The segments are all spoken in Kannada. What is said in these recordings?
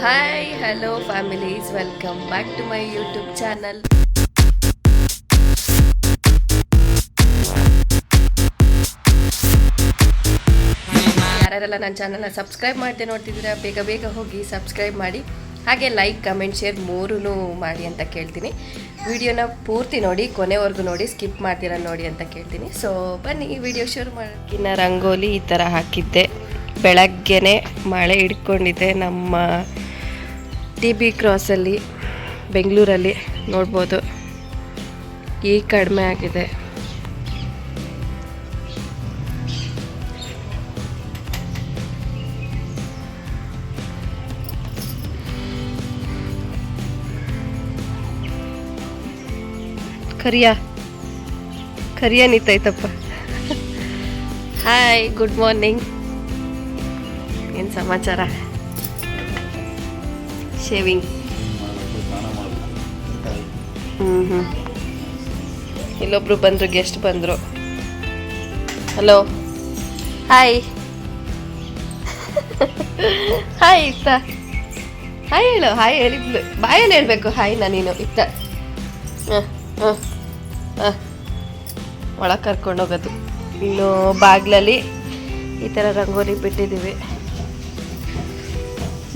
Hi hello families welcome back to my YouTube channel ಯಾರೆಲ್ಲ ನನ್ನ ಚಾನಲ್ನ ಸಬ್ಸ್ಕ್ರೈಬ್ ಮಾಡ್ತೇನೆ ನೋಡ್ತಿದ್ದೀರಾ, ಬೇಗ ಬೇಗ ಹೋಗಿ ಸಬ್ಸ್ಕ್ರೈಬ್ ಮಾಡಿ. ಹಾಗೆ ಲೈಕ್ ಕಮೆಂಟ್ ಶೇರ್ ಮೂರೂ ಮಾಡಿ ಅಂತ ಕೇಳ್ತೀನಿ. ವಿಡಿಯೋನ ಪೂರ್ತಿ ನೋಡಿ, ಕೊನೆವರೆಗೂ ನೋಡಿ ಸ್ಕಿಪ್ ಮಾಡ್ತೀರಾ ನೋಡಿ ಅಂತ ಕೇಳ್ತೀನಿ. ಸೊ ಬನ್ನಿ, ಈ ವಿಡಿಯೋ ಶುರು ಮಾಡೋಕ್ಕಿನ್ನ ರಂಗೋಲಿ ಈ ಥರ ಹಾಕಿದ್ದೆ. ಬೆಳಗ್ಗೆನೆ ಮಳೆ ಹಿಡ್ಕೊಂಡಿದ್ದೆ ನಮ್ಮ ಟಿ ಬಿ ಕ್ರಾಸಲ್ಲಿ ಬೆಂಗಳೂರಲ್ಲಿ ನೋಡ್ಬೋದು. ಈಗ ಕಡಿಮೆ ಆಗಿದೆ. ಕರಿಯ. ಕರಿಯ ನಿಂತೈತಪ್ಪ ಹಾಯ್ ಗುಡ್ ಮಾರ್ನಿಂಗ್ ಏನು ಸಮಾಚಾರ? ಶೇವಿಂಗ್ ಹ್ಞೂ ಹ್ಞೂ ಇಲ್ಲೊಬ್ರು ಬಂದರು ಗೆಸ್ಟ್ ಬಂದರು. ಹಲೋ ಹಾಯ್ ಹಾಯ್ ಇತ್ತ. ಹಾಯ್ ಹೇಳು ಹಾಯ್ ಹೇಳಿದ್ಲು ಬಾಯಲ್ಲಿ ಹೇಳಬೇಕು ಹಾಯ್ ನೀನು ಇತ್ತ. ಹಾಂ ಹಾಂ ಹಾಂ. ಒಳಗೆ ಕರ್ಕೊಂಡೋಗೋದು ಇನ್ನು ಬಾಗ್ಲಲ್ಲಿ ಈ ಥರ ರಂಗೋಲಿ ಬಿಟ್ಟಿದ್ದೀವಿ.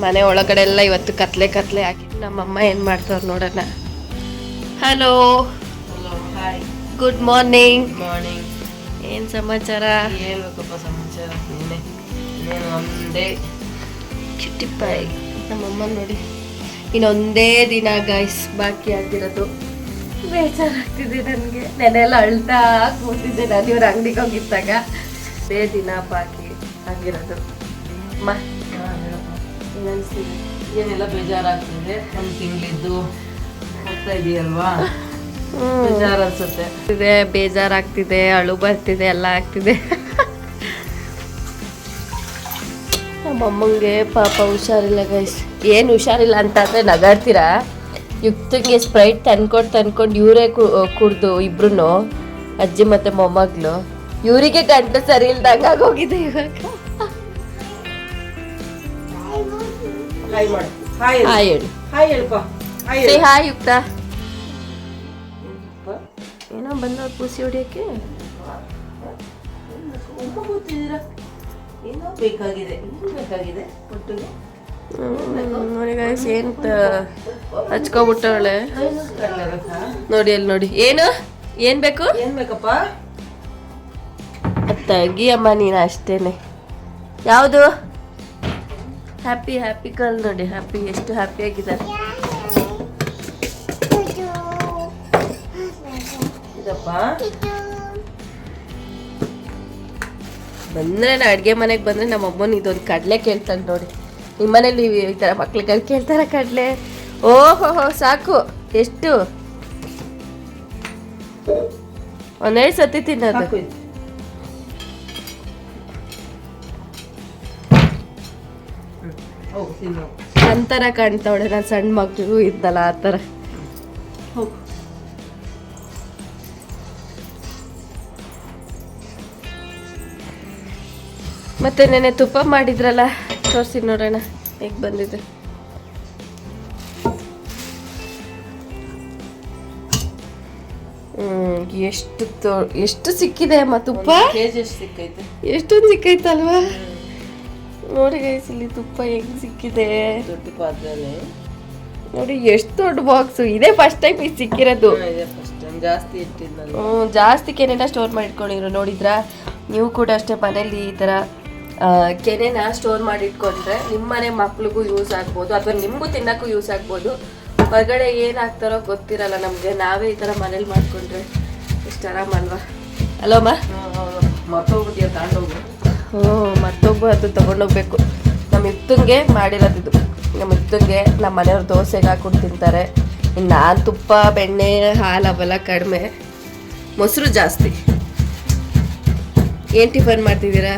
ಮನೆ ಒಳಗಡೆ ಎಲ್ಲ ಇವತ್ತು ಕತ್ಲೆ ಕತ್ಲೆ ಹಾಕಿ ನಮ್ಮಮ್ಮ ಏನು ಮಾಡ್ತಾವ್ರು ನೋಡೋಣ. Hello hi good morning morning ಏನು ಸಮಾಚಾರ? ಹೇಳ್ಬೇಕಪ್ಪ ಸಮಾಚಾರ ನೀನೆ? ಒಂದೇ ಚಿಟ್ಟಿಪ್ಪಾಯಿ ನಮ್ಮಮ್ಮ ನೋಡಿ. ಇನ್ನೊಂದೇ ದಿನ ಗೈಸ್ ಬಾಕಿ ಆಗಿರೋದು. ಬೇಜಾರಾಗ್ತಿದೆ ನನಗೆ. ನೆನೆಲ್ಲ ಅಳ್ತಾ ಕೂತಿದ್ದೆ ನಾನು ಇವ್ರ ಅಂಗಡಿಗೆ ಹೋಗಿದ್ದಾಗ. ಬೇ ದಿನ ಬಾಕಿ ಆಗಿರೋದು. ಅಮ್ಮ ಅನ್ಸ್ತಿದೆ ಏನೆಲ್ಲ ಬೇಜಾರಾಗ್ತಿದೆ? ಒಂದು ತಿಂಗಳಿದ್ದು ಹೋಗ್ತಾ ಇದೆಯಲ್ವಾ. ಬೇಜಾರು ಅನ್ಸುತ್ತೆ ಇದೆ ಬೇಜಾರಾಗ್ತಿದೆ ಅಳು ಬರ್ತಿದೆ ಎಲ್ಲ ಆಗ್ತಿದೆ. ನಮ್ಮಮ್ಮಂಗೆ ಪಾಪ ಹುಷಾರಿಲ್ಲ ಗೈಸ್ ಏನು ಹುಷಾರಿಲ್ಲ ಅಂತ ಅಂದರೆ ನಗಾಡ್ತೀರಾ? ಯುಕ್ತಂಗೆ ಸ್ಪ್ರೈಟ್ ತಂದ್ಕೊಂಡು ತಂದ್ಕೊಂಡು ಇವರೇ ಕುಡ್ದು ಇಬ್ರು ಅಜ್ಜಿ ಮತ್ತೆ ಮೊಮ್ಮಗ್ಳು. ಇವರಿಗೆ ಗಂಟು ಸರಿ ಇಲ್ದಂಗ ಆಗೋಗಿದೆ ಇವಾಗ. ಹಾಯ್ ಮಾಡು ಹಾಯ್ ಹಾಯ್ ಹೇಳಿ ಹಾಯ್ ಹೇಳ್ಪ ಹಾಯ್ ಸೇ ಹಾಯ್ ಯುಕ್ತ ಏನೋ ಬಂದವ್ರು ಪೂಸಿ ಹೊಡಿಯೋಕ್ಕೆ ಕೂತಿದ್ದೀರಾ ಏನೋ ಬೇಕಾಗಿದೆ ಏನು ಬೇಕಾಗಿದೆ? ಪುಟ್ಟಿಗೆ ನೋಡಿ ಗೈಸ್ ಏನು ಹಚ್ಕೊಬಿಟ್ಟವಳೆ. ನೋಡಿ ಅಲ್ಲಿ ನೋಡಿ. ಏನು? ಏನು ಬೇಕು? ಏನು ಬೇಕಪ್ಪ? ತಗಿಯಮ್ಮ ನೀನು ಅಷ್ಟೇನೆ. ಯಾವುದು? ಹ್ಯಾಪಿ ಹ್ಯಾಪಿ ಕಲ್ ನೋಡಿ. ಹ್ಯಾಪಿ ಎಷ್ಟು ಹ್ಯಾಪಿ ಆಗಿದ್ದಾರೆ. ಇದಪ್ಪ? ಬಂದ್ರೆ ನಾ ಅಡುಗೆ ಮನೆಗೆ ಬಂದ್ರೆ ನಮ್ಮ ಅಮ್ಮನ ಇದೊಂದು ಕಡಲೆ ಕೇಳ್ತಾನೆ ನೋಡಿ. ನಿಮ್ಮ ಮನೇಲಿ ಈ ಥರ ಮಕ್ಳುಗಳು ಕೇಳ್ತಾರ ಕಡಲೆ? ಓಹೋ ಸಾಕು. ಎಷ್ಟು? ಒಂದೇ ಸತಿ ತಿನ್ನೋದು. ಅಂತರ ಕಾಣ್ತಾವಳೆ ನಾನು ಸಣ್ಣ ಮಕ್ಳಿಗೂ ಇದ್ದಲ್ಲ ಆ ಥರ. ಮತ್ತೆ ನೆನೆ ತುಪ್ಪ ಮಾಡಿದ್ರಲ್ಲ ತೋರಿಸಿ ನೋಡೋಣ ಹೇಗೆ ಬಂದಿದೆ. ಎಷ್ಟು ಎಷ್ಟು ಸಿಕ್ಕಿದೆ ಅಮ್ಮ ತುಪ್ಪ? ಎಷ್ಟೊಂದು ಸಿಕ್ಕೈತಲ್ವಾ? ನೋಡಿ ಗೈಸ್ ಇಲ್ಲಿ ತುಪ್ಪ ಹೆಂಗ್ ಸಿಕ್ಕಿದೆ. ದೊಡ್ಡ ಪಾತ್ರೆನೆ ನೋಡಿ ಎಷ್ಟು ದೊಡ್ಡ ಬಾಕ್ಸ್ ಇದೇ ಫಸ್ಟ್ ಟೈಮ್ ಇದು ಸಿಕ್ಕಿರೋದು ಜಾಸ್ತಿ ಹ್ಮ್, ಜಾಸ್ತಿ ಕೆನೆನ ಸ್ಟೋರ್ ಮಾಡಿಟ್ಕೊಂಡಿರೋ ನೋಡಿದ್ರಾ? ನೀವು ಕೂಡ ಅಷ್ಟೇ ಮನೇಲಿ ಈ ಥರ ಕೆನೆನ ಸ್ಟೋರ್ ಮಾಡಿ ಇಟ್ಕೊಂಡ್ರೆ ನಿಮ್ಮ ಮನೆ ಮಕ್ಳಿಗೂ ಯೂಸ್ ಆಗ್ಬೋದು ಅಥವಾ ನಿಮಗೂ ತಿನ್ನಕ್ಕೂ ಯೂಸ್ ಆಗ್ಬೋದು. ಹೊರಗಡೆ ಏನಾಗ್ತಾರೋ ಗೊತ್ತಿರಲ್ಲ ನಮಗೆ. ನಾವೇ ಈ ಥರ ಮನೇಲಿ ಮಾಡ್ಕೊಂಡ್ರೆ ಇಷ್ಟು ಆರಾಮಲ್ವಾ? ಅಲ್ಲೋಮ್ಮ ಮತ್ತೋಗ್ಬಿಟ್ಟಿಯ ತಾಂಡೋಗು ಹ್ಞೂ ಮತ್ತೊಬ್ಬ ಅದು ತೊಗೊಂಡೋಗ್ಬೇಕು ನಮ್ಮ ಇತ್ತಂಗೆ ಮಾಡಿರೋದಿದು. ನಮ್ಮ ಇತ್ತಂಗೆ ನಮ್ಮ ಮನೆಯವ್ರು ದೋಸೆಗೆ ಹಾಕೊಂಡು ತಿಂತಾರೆ. ಇನ್ನು ನಾನು ತುಪ್ಪ, ಬೆಣ್ಣೆ, ಹಾಲು ಅವೆಲ್ಲ ಕಡಿಮೆ. ಮೊಸರು ಜಾಸ್ತಿ. ಏನು ಟಿಫನ್ ಮಾಡ್ತಿದ್ದೀರಾ?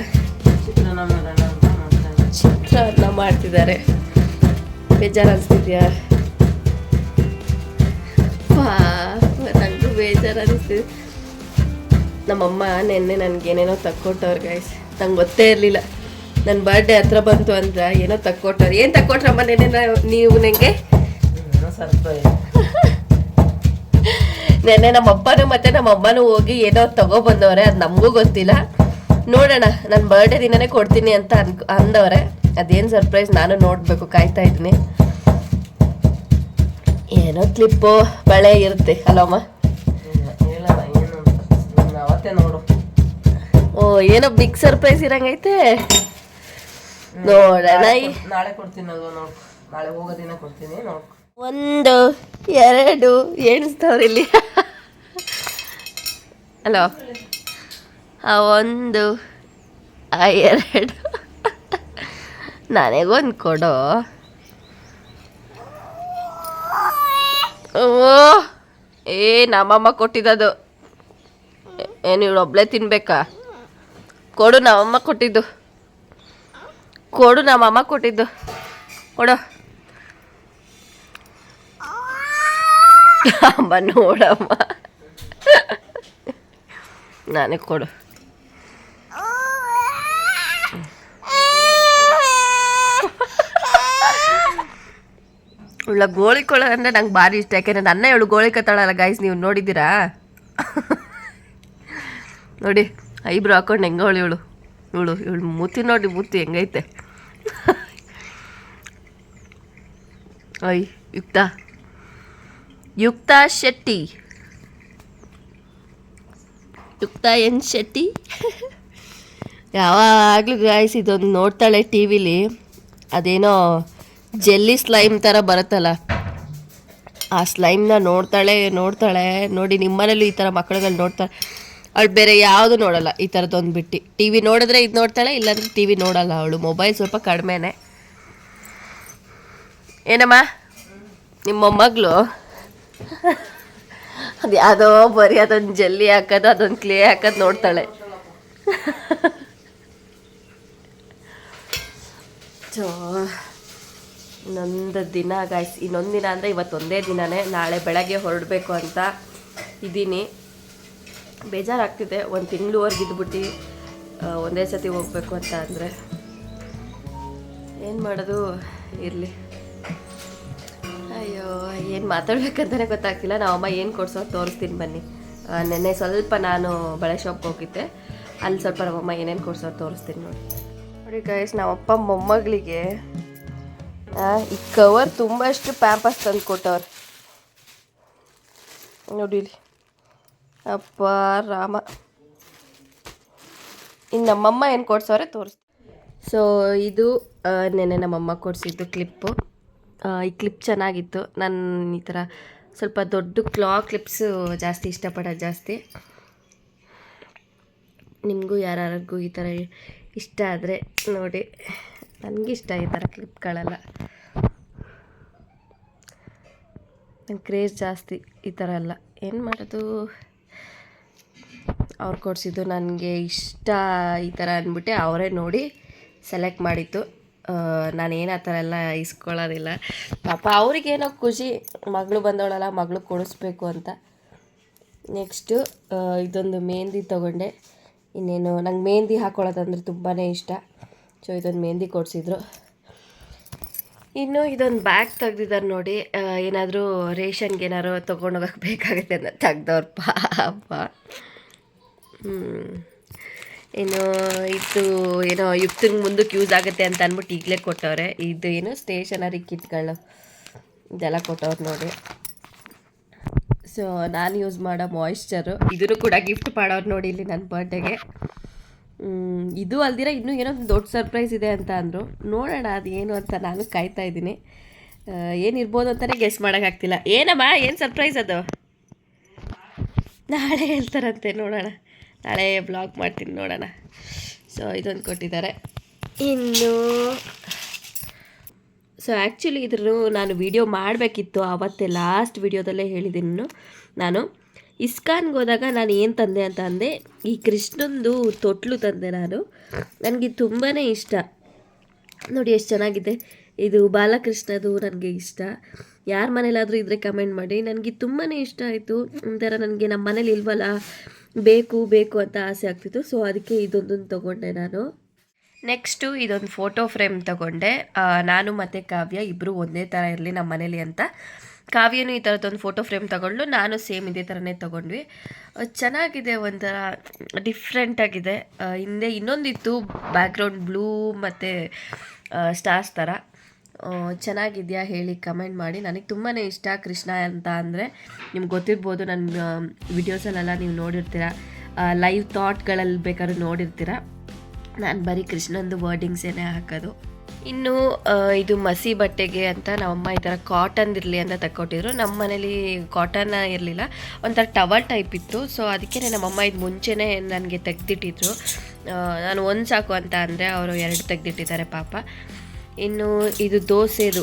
ಚಿತ್ರಾನ್ನ ಮಾಡ್ತಿದ್ದಾರೆ. ಬೇಜಾರು ಅನಿಸ್ತಿದ್ಯಾ ನನಗೂ ಬೇಜಾರು ಅನಿಸ್ತಿದೆ ನಮ್ಮಮ್ಮ, ನೆನ್ನೆ ನನಗೇನೇನೋ ತಕ್ಕೊಟ್ಟವ್ರು ಗೈಸ್ ನಂಗೆ ಗೊತ್ತೇ ಇರಲಿಲ್ಲ. ನನ್ನ ಬರ್ಡೇ ಹತ್ರ ಬಂತು ಅಂತ ಏನೋ ತಕ್ಕೊಟ್ಟಾರೆ. ಏನು ತಕ್ಕೊಟ್ರಮ್ಮ ನೆನೆ ನೀವು ನನಗೆ ಏನೋ ಸರ್ಪ್ರೈಸ್ ನೆನ್ನೆ ನಮ್ಮ ಅಪ್ಪನು ಮತ್ತೆ ನಮ್ಮ ಅಮ್ಮನೂ ಹೋಗಿ ಏನೋ ತಗೊಬಂದವ್ರೆ ಅದು ನಮಗೂ ಗೊತ್ತಿಲ್ಲ. ನೋಡೋಣ ನನ್ನ ಬರ್ಡೇ ದಿನನೇ ಕೊಡ್ತೀನಿ ಅಂತ ಅನ್ ಅಂದವ್ರೆ. ಅದೇನು ಸರ್ಪ್ರೈಸ್ ನಾನು ನೋಡಬೇಕು ಕಾಯ್ತಾ ಇದ್ದೀನಿ. ಏನೋ ಕ್ಲಿಪ್ಪು ಬಳೆ ಇರುತ್ತೆ ಅಲ್ಲಮ್ಮ? ಓ ಏನೋ ಬಿಗ್ ಸರ್ಪ್ರೈಸ್ ಇರಂಗೈತೆ? ನೋಡೋಣ ನಾಳೆ ಕೊಡ್ತೀನಿ ಅದು ನೋಡು. ನಾಳೆ ಹೋಗೋ ದಿನ ಕೊಡ್ತೀನಿ ನೋಡು. ಒಂದು ಎರಡು ಎಣಿಸ್ತಾವ್ರಿ ಇಲ್ಲಿ. ಹಲೋ. ಆ ಒಂದು ಆ ಎರಡು. ನನಗೊಂದು ಕೊಡು. ಓ ಏ ನಮ್ಮಮ್ಮ ಕೊಟ್ಟಿದ್ದದು. ಏನು ಇವಳು ಒಬ್ಳೆ ತಿನ್ಬೇಕಾ? ಕೊಡು ನಮ್ಮಮ್ಮ ಕೊಟ್ಟಿದ್ದು. ಕೊಡು ನಮ್ಮಮ್ಮ ಕೊಟ್ಟಿದ್ದು. ಕೊಡು. ಅಮ್ಮ ನೋಡಮ್ಮ. ನಾನೇ ಕೊಡು. ಉಳ್ಳ ಗೋಳಿ ಕೊಳ ಅಂದರೆ ನಂಗೆ ಭಾರಿ ಇಷ್ಟ. ಯಾಕೆಂದ್ರೆ ನನ್ನ ಇವಳು ಗೋಳಿ ಕತ್ತಾಳಲ್ಲ ಗಾಯ್ಸ್ ನೀವು ನೋಡಿದ್ದೀರಾ? ನೋಡಿ, ಐಬ್ರು ಹಾಕೊಂಡು ಹೆಂಗವಳು ಇವಳು? ಇವಳು ಇವಳು ಮೂತಿ ನೋಡಿ, ಮೂತಿ ಹೆಂಗೈತೆ? ಅಯ್ ಯುಕ್ತ ಯುಕ್ತ ಶೆಟ್ಟಿ ಯುಕ್ತ ಎನ್ ಶೆಟ್ಟಿ ಯಾವಾಗಲೂ ಗಾಯ್ಸ್ ಇದೊಂದು ನೋಡ್ತಾಳೆ ಟಿ ವಿಲಿ. ಅದೇನೋ ಜೆಲ್ಲಿ ಸ್ಲೈಮ್ ಥರ ಬರುತ್ತಲ್ಲ. ಆ ಸ್ಲೈಮ್ನ ನೋಡ್ತಾಳೆ ನೋಡ್ತಾಳೆ. ನೋಡಿ, ನಿಮ್ಮನೇಲೂ ಈ ಥರ ಮಕ್ಕಳುಗಳು ನೋಡ್ತಾಳೆ ಅವಳು ಬೇರೆ ಯಾವುದು ನೋಡಲ್ಲ, ಈ ಥರದ್ದೊಂದು ಬಿಟ್ಟು. ಟಿ ವಿ ನೋಡಿದ್ರೆ ಇದು ನೋಡ್ತಾಳೆ, ಇಲ್ಲಾಂದ್ರೆ ಟಿ ವಿ ನೋಡಲ್ಲ ಅವಳು. ಮೊಬೈಲ್ ಸ್ವಲ್ಪ ಕಡಿಮೆನೆ. ಏನಮ್ಮ? ನಿಮ್ಮ ಮೊಮ್ಮಗಳು ಅದು ಯಾವುದೋ ಬರೀ ಅದೊಂದು ಜಲ್ಲಿ ಹಾಕೋದು, ಅದೊಂದು ಕ್ಲೇ ಹಾಕೋದು ನೋಡ್ತಾಳೆ. ಸೊ ಇನ್ನೊಂದು ದಿನ ಗಾಯ್ಸ್ ಇನ್ನೊಂದು ದಿನ ಅಂದರೆ ಇವತ್ತೊಂದೇ ದಿನನೇ, ನಾಳೆ ಬೆಳಗ್ಗೆ ಹೊರಡಬೇಕು ಅಂತ ಇದ್ದೀನಿ. ಬೇಜಾರಾಗ್ತಿದೆ. ಒಂದು ತಿಂಗಳವರೆಗೆ ಇದ್ಬಿಟ್ಟು ಒಂದೇ ಸತಿ ಹೋಗ್ಬೇಕು ಅಂತ ಅಂದರೆ. ಏನು ಮಾಡೋದು? ಇರಲಿ. ಅಯ್ಯೋ, ಏನು ಮಾತಾಡ್ಬೇಕಂತಲೇ ಗೊತ್ತಾಗ್ತಿಲ್ಲ. ನಾವಮ್ಮ ಏನು ಕೊಡ್ಸೋ ತೋರಿಸ್ತೀನಿ ಬನ್ನಿ. ನೆನ್ನೆ ಸ್ವಲ್ಪ ನಾನು ಬಳೆ ಶಾಪ್ಗೆ ಹೋಗಿದ್ದೆ. ಅಲ್ಲಿ ಸ್ವಲ್ಪ ನಮ್ಮಮ್ಮ ಏನೇನು ಕೊಡ್ಸೋ ತೋರಿಸ್ತೀನಿ ನೋಡಿ. ನೋಡಿ ಗೈಸ್ ನಮ್ಮಪ್ಪ ಮೊಮ್ಮಗಳಿಗೆ ಈ ಕವರ್ ತುಂಬಷ್ಟು ಪ್ಯಾಂಪಸ್ ತಂದು ಕೊಟ್ಟವ್ರು ನೋಡಿರಿ. ಅಪ್ಪ ರಾಮ. ಇನ್ನು ನಮ್ಮಮ್ಮ ಏನು ಕೊಡ್ಸೋರೆ ತೋರಿಸ್ತೀನಿ. ಸೊ ಇದು ನೆನೆ ನಮ್ಮಮ್ಮ ಕೊಡಿಸಿದ್ದು ಕ್ಲಿಪ್ಪು ಈ ಕ್ಲಿಪ್ ಚೆನ್ನಾಗಿತ್ತು. ನಾನು ಈ ಥರ ಸ್ವಲ್ಪ ದೊಡ್ಡ ಕ್ಲಾ ಕ್ಲಿಪ್ಸು ಜಾಸ್ತಿ ಇಷ್ಟಪಡೋದು ಜಾಸ್ತಿ. ನಿಮಗೂ ಯಾರ್ಯಾರಿಗೂ ಈ ಥರ ಇಷ್ಟ ಆದರೆ ನೋಡಿ. ನನಗಿಷ್ಟ ಈ ಥರ ಕ್ಲಿಪ್ಗಳೆಲ್ಲ ನಂಗೆ ಕ್ರೇಜ್ ಜಾಸ್ತಿ ಈ ಥರ ಎಲ್ಲ. ಏನು ಮಾಡೋದು? ಅವ್ರು ಕೊಡಿಸಿದ್ದು ನನಗೆ ಇಷ್ಟ ಈ ಥರ ಅಂದ್ಬಿಟ್ಟು ಅವರೇ ನೋಡಿ ಸೆಲೆಕ್ಟ್ ಮಾಡಿತ್ತು ನಾನೇನು ಆ ಥರ ಎಲ್ಲ ಇಸ್ಕೊಳ್ಳೋದಿಲ್ಲ. ಪಾಪ ಅವ್ರಿಗೇನೋ ಖುಷಿ, ಮಗಳು ಬಂದವಳಲ್ಲ, ಮಗಳು ಕೊಡಿಸ್ಬೇಕು ಅಂತ. ನೆಕ್ಸ್ಟು ಇದೊಂದು ಮೆಹಂದಿ ತೊಗೊಂಡೆ. ಇನ್ನೇನು, ನಂಗೆ ಮೆಹಂದಿ ಹಾಕ್ಕೊಳ್ಳೋದಂದ್ರೆ ತುಂಬಾ ಇಷ್ಟ. ಸೊ ಇದೊಂದು ಮೆಹಂದಿ ಕೊಡಿಸಿದ್ರು. ಇನ್ನು ಇದೊಂದು ಬ್ಯಾಗ್ ತೆಗ್ದಿದ್ದಾರೆ ನೋಡಿ. ಏನಾದರೂ ರೇಷನ್ಗೆ ಏನಾದ್ರು ತೊಗೊಂಡೋಗಕ್ಕೆ ಬೇಕಾಗುತ್ತೆ ಅಂತ ತೆಗ್ದವ್ರು, ಪಾಪ. ಇನ್ನು ಇದು, ಏನೋ ಯುಕ್ತಂಗೆ ಮುಂದಕ್ಕೆ ಯೂಸ್ ಆಗುತ್ತೆ ಅಂತ ಅಂದ್ಬಿಟ್ಟು ಈಗಲೇ ಕೊಟ್ಟವ್ರೆ. ಇದು ಏನು ಸ್ಟೇಷನರಿ ಕಿಟ್ಗಳು ಇದೆಲ್ಲ ಕೊಟ್ಟವ್ರು ನೋಡಿ. ಸೊ ನಾನು ಯೂಸ್ ಮಾಡೋ ಮಾಯಿಶ್ಚರು ಇದನ್ನು ಕೂಡ ಗಿಫ್ಟ್ ಮಾಡೋರು ನೋಡಿ ಇಲ್ಲಿ ನನ್ನ ಬರ್ಡೇಗೆ ಇದು ಅಲ್ದಿರ ಇನ್ನೂ ಏನೋ ದೊಡ್ಡ ಸರ್ಪ್ರೈಸ್ ಇದೆ ಅಂತ ಅಂದರು. ನೋಡೋಣ ಅದು ಏನು ಅಂತ ನಾನು ಕಾಯ್ತಾ ಇದ್ದೀನಿ. ಏನಿರ್ಬೋದು ಅಂತಲೇ ಗೆಸ್ ಮಾಡೋಕ್ಕಾಗ್ತಿಲ್ಲ ಏನಮ್ಮ, ಏನು ಸರ್ಪ್ರೈಸ್ ಅದು? ನಾಳೆ ಹೇಳ್ತಾರಂತೆ, ನೋಡೋಣ. ನಾಳೆ ಬ್ಲಾಗ್ ಮಾಡ್ತೀನಿ ನೋಡೋಣ. ಸೊ ಇದೊಂದು ಕೊಟ್ಟಿದ್ದಾರೆ. ಇನ್ನು ಸೊ ಆ್ಯಕ್ಚುಲಿ ಇದ್ರೂ ನಾನು ವಿಡಿಯೋ ಮಾಡಬೇಕಿತ್ತು. ಆವತ್ತೇ ಲಾಸ್ಟ್ ವಿಡಿಯೋದಲ್ಲೇ ಹೇಳಿದ್ದೀನಿ ನಾನು ಇಸ್ಕಾನ್ಗೆ ಹೋದಾಗ ನಾನು ಏನು ತಂದೆ ಅಂತ ಅಂದೆ ಈ ಕೃಷ್ಣಂದು ತೊಟ್ಲು ತಂದೆ ನಾನು. ನನಗೆ ತುಂಬಾ ಇಷ್ಟ. ನೋಡಿ ಎಷ್ಟು ಚೆನ್ನಾಗಿದೆ. ಇದು ಬಾಲಕೃಷ್ಣದು ನನಗೆ ಇಷ್ಟ. ಯಾರ ಮನೇಲಾದರೂ ಇದ್ದರೆ ಕಮೆಂಟ್ ಮಾಡಿ. ನನಗೆ ತುಂಬಾ ಇಷ್ಟ ಆಯಿತು. ಒಂಥರ ನನಗೆ ನಮ್ಮ ಮನೇಲಿ ಇಲ್ವಲ್ಲ? ಬೇಕು ಬೇಕು ಅಂತ ಆಸೆ ಆಗ್ತಿತ್ತು. ಸೊ ಅದಕ್ಕೆ ಇದೊಂದನ್ನು ತೊಗೊಂಡೆ ನಾನು. ನೆಕ್ಸ್ಟು ಇದೊಂದು ಫೋಟೋ ಫ್ರೇಮ್ ತಗೊಂಡೆ. ನಾನು ಮತ್ತು ಕಾವ್ಯ ಇಬ್ಬರು ಒಂದೇ ಥರ ಇರಲಿ ನಮ್ಮ ಮನೇಲಿ ಅಂತ. ಕಾವ್ಯನೂ ಈ ಥರದ್ದೊಂದು ಫೋಟೋ ಫ್ರೇಮ್ ತಗೊಂಡು ನಾನು ಸೇಮ್ ಇದೇ ಥರನೇ ತೊಗೊಂಡ್ವಿ. ಚೆನ್ನಾಗಿದೆ ಒಂಥರ ಡಿಫ್ರೆಂಟಾಗಿದೆ ಹಿಂದೆ ಇನ್ನೊಂದಿತ್ತು ಬ್ಯಾಕ್ಗ್ರೌಂಡ್ ಬ್ಲೂ ಮತ್ತು ಸ್ಟಾರ್ಸ್ ಥರ ಚೆನ್ನಾಗಿದೆಯಾ ಹೇಳಿ ಕಮೆಂಟ್ ಮಾಡಿ. ನನಗೆ ತುಂಬಾ ಇಷ್ಟ ಕೃಷ್ಣ ಅಂತ ಅಂದರೆ ನಿಮ್ಗೆ ಗೊತ್ತಿರ್ಬೋದು ನನ್ನ ವಿಡಿಯೋಸಲ್ಲೆಲ್ಲ ನೀವು ನೋಡಿರ್ತೀರ. ಲೈವ್ ಥಾಟ್ಗಳಲ್ಲಿ ಬೇಕಾದ್ರೂ ನೋಡಿರ್ತೀರ. ನಾನು ಬರೀ ಕೃಷ್ಣಂದು ವರ್ಡಿಂಗ್ಸೇನೆ ಹಾಕೋದು. ಇನ್ನು ಇದು ಮಸಿ ಬಟ್ಟೆಗೆ ಅಂತ ನಮ್ಮಮ್ಮ ಈ ಥರ ಕಾಟನ್ ಇರಲಿ ಅಂತ ತಕ್ಕೊಟ್ಟಿದ್ರು. ನಮ್ಮ ಮನೇಲಿ ಕಾಟನ್ ಇರಲಿಲ್ಲ. ಒಂಥರ ಟವಲ್ ಟೈಪ್ ಇತ್ತು. ಸೊ ಅದಕ್ಕೆ ನಮ್ಮಮ್ಮ ಇದು ಮುಂಚೆನೇ ನನಗೆ ತೆಗ್ದಿಟ್ಟಿದ್ರು. ನಾನು ಒಂದು ಸಾಕು ಅಂತ ಅಂದರೆ ಅವರು ಎರಡು ತೆಗೆದಿಟ್ಟಿದ್ದಾರೆ ಪಾಪ. ಇನ್ನು ಇದು ದೋಸೆದು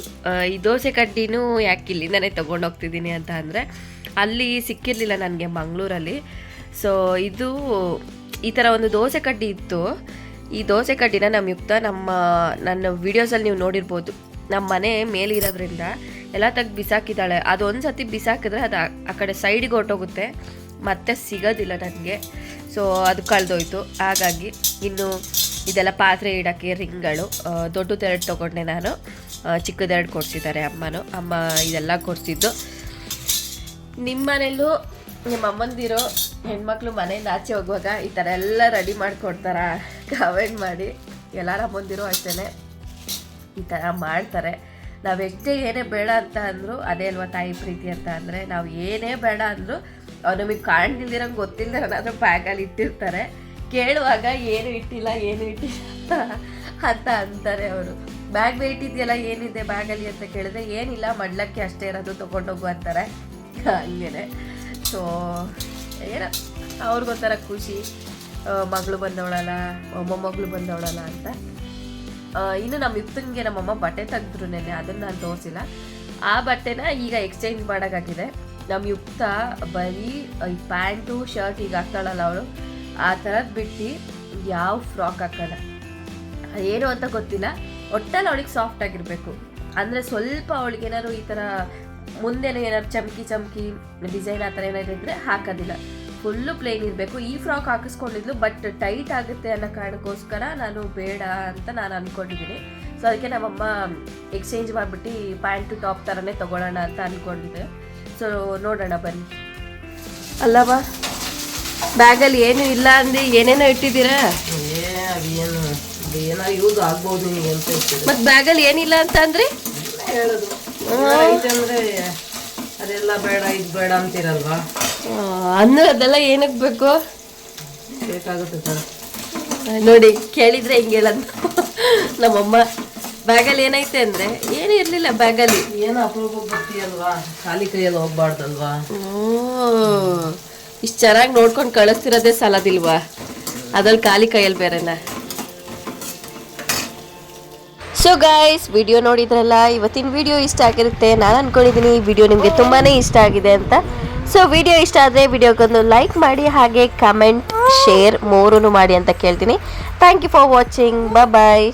ಈ ದೋಸೆ ಕಡ್ಡಿನೂ ಯಾಕೆ ಇಲ್ಲಿಂದನೇ ತೊಗೊಂಡೋಗ್ತಿದ್ದೀನಿ ಅಂತ ಅಂದರೆ ಅಲ್ಲಿ ಸಿಕ್ಕಿರಲಿಲ್ಲ ನನಗೆ ಮಂಗಳೂರಲ್ಲಿ. ಸೊ ಇದು ಈ ಥರ ಒಂದು ದೋಸೆ ಕಡ್ಡಿ ಇತ್ತು. ಈ ದೋಸೆ ಕಡ್ಡಿನ ನಮ್ಮ ಯುಕ್ತ, ನಮ್ಮ, ನನ್ನ ವೀಡಿಯೋಸಲ್ಲಿ ನೀವು ನೋಡಿರ್ಬೋದು. ನಮ್ಮ ಮನೆ ಮೇಲಿರೋದ್ರಿಂದ ಎಲ್ಲ ತೆಗ್ದು ಬಿಸಾಕಿದ್ದಾಳೆ. ಅದು ಒಂದು ಸತಿ ಬಿಸಾಕಿದ್ರೆ ಅದು ಆ ಕಡೆ ಸೈಡಿಗೆ ಹೊರ್ಟೋಗುತ್ತೆ. ಮತ್ತೆ ಸಿಗೋದಿಲ್ಲ ನನಗೆ. ಸೊ ಅದು ಕಳೆದೋಯ್ತು. ಹಾಗಾಗಿ ಇನ್ನು ಇದೆಲ್ಲ ಪಾತ್ರೆ ಇಡೋಕ್ಕೆ ರಿಂಗ್ಗಳು ದೊಡ್ಡದು ದೊಡ್ಡದೆರಡು ತೊಗೊಂಡೆ ನಾನು. ಚಿಕ್ಕದೆರಡು ಕೊಡಿಸಿದ್ದಾರೆ ಅಮ್ಮನು. ಅಮ್ಮ ಇದೆಲ್ಲ ಕೊಡಿಸಿದ್ದು. ನಿಮ್ಮ ಮನೇಲೂ ನಿಮ್ಮ ಅಮ್ಮಂದಿರೋ ಹೆಣ್ಮಕ್ಳು ಮನೆಯಿಂದ ಆಚೆ ಹೋಗುವಾಗ ಈ ಥರ ಎಲ್ಲ ರೆಡಿ ಮಾಡಿಕೊಡ್ತಾರ? ಕಮೆಂಟ್ ಮಾಡಿ. ಎಲ್ಲರ ಅಮ್ಮಂದಿರೋ ಅಷ್ಟೇ ಈ ಥರ ಮಾಡ್ತಾರೆ. ನಾವು ಎಷ್ಟೇ ಏನೇ ಬೇಡ ಅಂತ ಅಂದರೂ, ಅದೇ ಅಲ್ವಾ ತಾಯಿ ಪ್ರೀತಿ ಅಂತ ಅಂದರೆ, ನಾವು ಏನೇ ಬೇಡ ಅಂದರೂ ನಮಗೆ ಕಾಣ್ದಿಲ್ದಿರಂಗೆ ಗೊತ್ತಿಲ್ಲದೆ ಏನಾದರೂ ಬ್ಯಾಗಲ್ಲಿ ಇಟ್ಟಿರ್ತಾರೆ. ಕೇಳುವಾಗ ಏನು ಇಟ್ಟಿಲ್ಲ ಏನು ಇಟ್ಟಿಲ್ಲ ಅಂತ ಅಂತಾರೆ ಅವರು. ಬ್ಯಾಗ್ ವೇಟ್ ಇದೆಯಲ್ಲ, ಏನಿದೆ ಬ್ಯಾಗಲ್ಲಿ ಅಂತ ಕೇಳಿದ್ರೆ, ಏನಿಲ್ಲ, ಮಡ್ಲಕ್ಕೆ ಅಷ್ಟೇ ಇರೋದು, ತೊಗೊಂಡೋಗು ಅಂತಾರೆ. ಹಂಗೇನೆ. ಸೊ ಏನೋ, ಅವ್ರಿಗೊಂಥರ ಖುಷಿ. ಮಗಳು ಬಂದವಳಲ್ಲ ಮೊಮ್ಮಗಳು ಬಂದವಳಲ್ಲ ಅಂತ. ಇನ್ನು ನಮ್ಮ ಇಪ್ಪನಿಗೆ ನಮ್ಮಮ್ಮ ಬಟ್ಟೆ ತೆಗೆದ್ರು ನೆನೆ ಅದನ್ನು ನಾನು ತೋರಿಸಿಲ್ಲ. ಆ ಬಟ್ಟೆನ ಈಗ ಎಕ್ಸ್ಚೇಂಜ್ ಮಾಡೋಕ್ಕಾಗಿದೆ ನಮ್ಮ ಯುಕ್ತ ಬರೀ, ಈ ಪ್ಯಾಂಟು, ಶರ್ಟ್ ಈಗ ಹಾಕ್ತಾಳಲ್ಲ ಅವಳು. ಆ ಥರದ್ದು ಬಿಟ್ಟು ಯಾವ ಫ್ರಾಕ್ ಹಾಕಲ್ಲ ಏನು ಅಂತ ಗೊತ್ತಿಲ್ಲ. ಒಟ್ಟಲ್ಲಿ ಅವಳಿಗೆ ಸಾಫ್ಟ್ ಆಗಿರಬೇಕು. ಅಂದರೆ ಸ್ವಲ್ಪ ಅವಳಿಗೆ ಏನಾದ್ರು ಈ ಥರ ಮುಂದೆನೂ ಏನಾದ್ರು ಚಮಕಿ ಚಮಕಿ ಡಿಸೈನ್ ಆ ಥರ ಏನಾದ್ರು ಇದ್ದರೆ ಹಾಕೋದಿಲ್ಲ. ಫುಲ್ಲು ಪ್ಲೇನ್ ಇರಬೇಕು. ಈ ಫ್ರಾಕ್ ಹಾಕಿಸ್ಕೊಂಡಿದ್ಲು ಬಟ್ ಟೈಟ್ ಆಗುತ್ತೆ ಅನ್ನೋ ಕಾರಣಕ್ಕೋಸ್ಕರ ನಾನು ಬೇಡ ಅಂತ ನಾನು ಅಂದ್ಕೊಂಡಿದ್ದೀನಿ ಸೊ ಅದಕ್ಕೆ ನಮ್ಮಮ್ಮ ಎಕ್ಸ್ಚೇಂಜ್ ಮಾಡಿಬಿಟ್ಟು ಪ್ಯಾಂಟು ಟಾಪ್ ಥರನೇ ತೊಗೊಳ್ಳೋಣ ಅಂತ ಅಂದ್ಕೊಂಡಿದ್ದೆ ಸೊ ನೋಡೋಣ ಬನ್ನಿ. ಅಲ್ಲವ ಬ್ಯಾಗಲ್ಲಿ ಏನು ಇಲ್ಲ ಅಂದ್ರೆ ಏನೇನೋ ಇಟ್ಟಿದ್ದೀರಾ? ಯೂಸ್ ಆಗ್ಬೋದು ಅಂತ ಮತ್ತೆ ಬ್ಯಾಗಲ್ಲಿ ಏನಿಲ್ಲ ಅಂತ ಅಂದ್ರೆ? ಹೇಳೋದು. ಅದೆಲ್ಲ ಬೇಡ ಇದು ಬೇಡ ಅಂತೀರಲ್ವಾ? ಅಂದ್ರೆ ಅದೆಲ್ಲ ಏನಕ್ಕೆ ಬೇಕು? ಬೇಕಾಗುತ್ತೆ ಸರ್. ನೋಡಿ ಕೇಳಿದ್ರೆ ಹಿಂಗೆ ನಮ್ಮಮ್ಮ ಬ್ಯಾಗಲ್ಲಿ ಏನೈತೆ ಅಂದ್ರೆ ಏನೂ ಇರಲಿಲ್ಲ ಬ್ಯಾಗಲ್ಲಿ ಏನು ಅಪರೂಪ ಬರ್ತೀಯಲ್ವಾ? ಖಾಲಿ ಕೈಯಲ್ಲಿ ಹೋಗ್ಬಾರ್ದಲ್ವಾ? ಇಷ್ಟು ಚೆನ್ನಾಗಿ ನೋಡ್ಕೊಂಡು ಕಳಿಸ್ತಿರೋದೇ ಸಾಲದಿಲ್ವಾ? ಅದ್ರಲ್ಲಿ ಖಾಲಿ ಕೈಯಲ್ಲಿ ಬೇರೆನಾ? ಸೊ ಗಾಯ್ಸ್ ವಿಡಿಯೋ ನೋಡಿದ್ರಲ್ಲ ಇವತ್ತಿನ ವಿಡಿಯೋ ಇಷ್ಟ ಆಗಿರುತ್ತೆ. ನಾನು ಅಂದ್ಕೊಂಡಿದ್ದೀನಿ ಈ ವಿಡಿಯೋ ನಿಮಗೆ ತುಂಬಾ ಇಷ್ಟ ಆಗಿದೆ ಅಂತ. ಸೊ ವಿಡಿಯೋ ಇಷ್ಟ ಆದರೆ ವಿಡಿಯೋಗೊಂದು ಲೈಕ್ ಮಾಡಿ ಹಾಗೆ ಕಮೆಂಟ್ ಶೇರ್ ಮೂರೂ ಮಾಡಿ ಅಂತ ಕೇಳ್ತೀನಿ. Thank you for watching bye